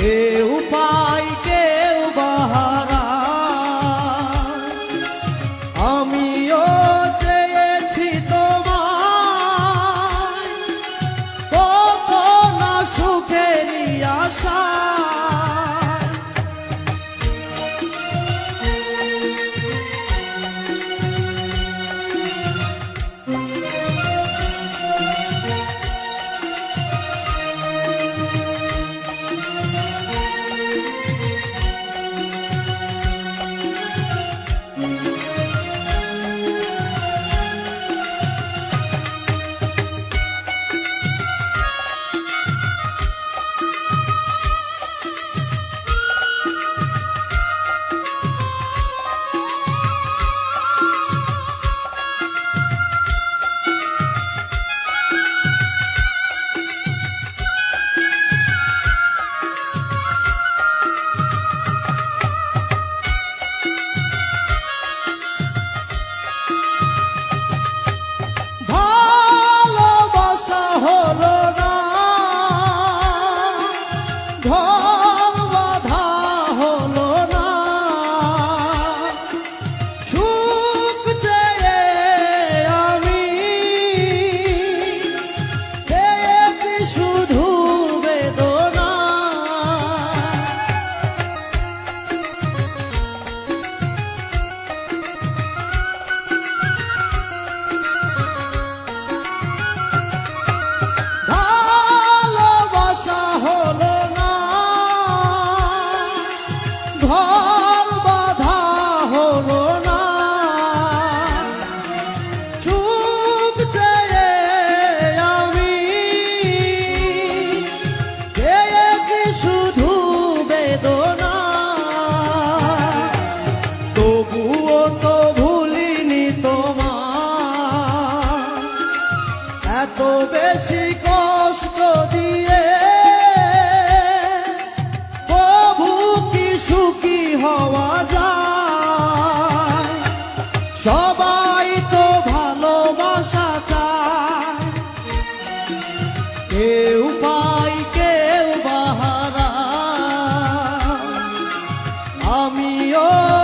কেউ পাই কেউ ঘর সবাই তো ভালোবাসা চায়। কেউ পাই কেউ বাহারা। আমিও